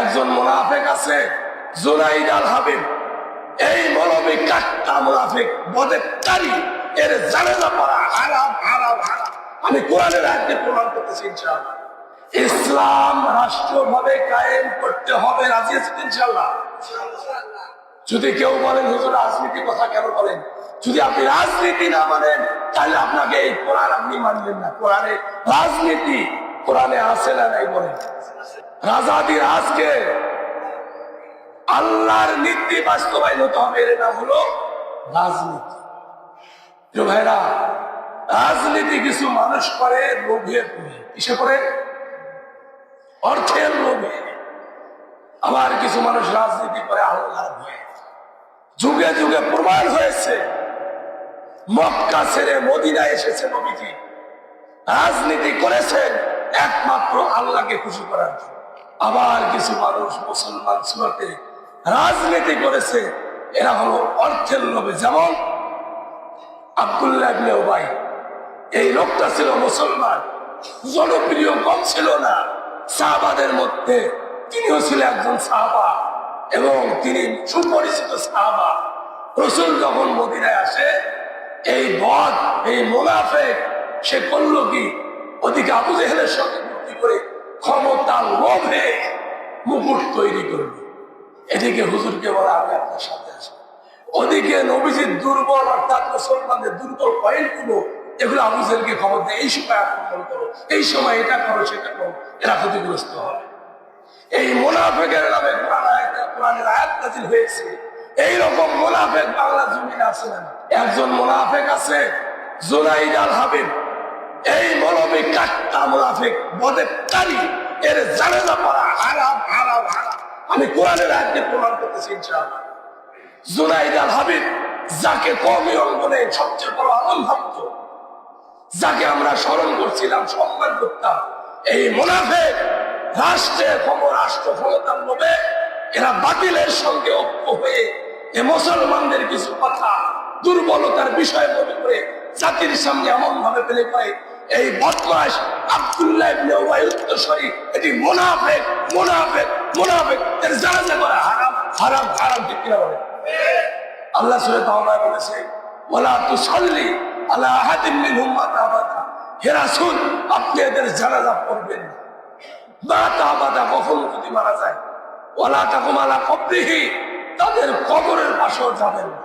একজন মোনাফেক আছে, জুনাইদ আল হাবিব এই মলবি কাট্টা মোনাফেক বদেকারী এর জানাজা পড়া হারাম হারাম আমি কোরআনের আজকে প্রমাণ করতেছি, ইনশাআল্লাহ। ইসলাম রাষ্ট্রভাবে কায়েম করতে হবে, রাজি আছেন ইনশাআল্লাহ? যদি কেউ বলেন, হুজুর, রাজনীতি কথা কেন বলেন? যদি আপনি রাজনীতি না মানেন, তাহলে আপনাকে এই কোরআন আপনি মানবেন না। কোরআনে রাজনীতি, কোরআনে আছে না নাই বলেন? রাজাদি রাজকে আল্লাহর নীতি বাস্তবায়ন হতে হবে, এর নাম হলো রাজনীতি। প্রিয় ভাইরা, রাজনীতি কিছু মানুষ করে লোভে পড়ে কিসে করে? অর্থের লোভে। আবার কিছু মানুষ রাজনীতি করে আল্লাহর ভয়ে। যুগে যুগে প্রমাণ হয়েছে, মক্কা ছেড়ে মদিনা এসেছে নবীজি। রাজনীতি করেছেন একমাত্র আল্লাহকে খুশি করার জন্য। আবার কিছু মানুষ মুসলমান সুরতে রাজনীতি করেছে। এরা হলো অর্থের লোভে। যেমন আবদুল্লাহ উবাই, এই লোকটা ছিল মুসলমান, জনপ্রিয় কম ছিল না। সাহাবাদের মধ্যে তিনিও ছিলেন একজন সাহাবা এবং তিনি সুপরিচিত সাহাবা। রসুল যখন মদিনায় আসে, এই বদ, এই মোনাফেক, সে করল কি? ওদিকে আবু জেহেলের সঙ্গে করে ক্ষমতার লোভে মুকুট তৈরি করল এদিকে হুজুরকে বলে আমি আপনার সাথে আসি। ওদিকে নবীজির দুর্বল, অর্থাৎ মুসলমানদের দুর্বল পয়েন্টগুলো এগুলো আবু জেহেলকে খবর দেয়, এই সময় আক্রমণ করো, এই সময় এটা করো, সেটা করো, এরা ক্ষতিগ্রস্ত হবে। এই মোনাফেকের নামে কোরআনের আয়াত নাজিল হয়েছে। এইরকম মোনাফেক বাংলা জমিনে আছে না? একজন মোনাফেক আছে, জুনাইদ আল হাবিব। এই মলবি কাট্টা মোনাফেক বদেকারী এর জানাজা পড়া, হারাম হারাম হারাম। আমি কোরআনের আয়াতকে প্রমাণ করতেছি ইনশাআল্লাহ। জুনাইদ আল হাবিব যাকে কমি অঙ্গনে সবচেয়ে বড় আলম ভাবত, যাকে আমরা স্মরণ করছিলাম, সম্মান করতাম, এই মুনাফেক রাষ্ট্রের খবর রাষ্ট্র ক্ষমতার লোভে এরা বাতিলের সঙ্গে ঐক্য হয়ে এ মুসলমানদের কিছু কথা, দুর্বলতার বিষয় মনে করে জাতির সামনে এমন ভাবে ফেলে পায় এই বদমাস আব্দুল্লাহ ইবনে উবাই উত্তরসরি। এটি মুনাফেক মুনাফেক মুনাফেক। এর জানাজা হারাম হারাম হারাম, ঠিক বলে আল্লাহ সুরে তাওবায় বলেছে, ওয়ালা তুসাল্লি আলা আহাদিন মিনহুম মাতা আবাদা হে রাসূল, আপনি এদের জানাজা পড়বেন না। মাতা আবাদা কখন যদি মারা যায়? ওয়ালা তাকুম আলা কবরিহি, তাদের কবরের পাশেও যাবেন না।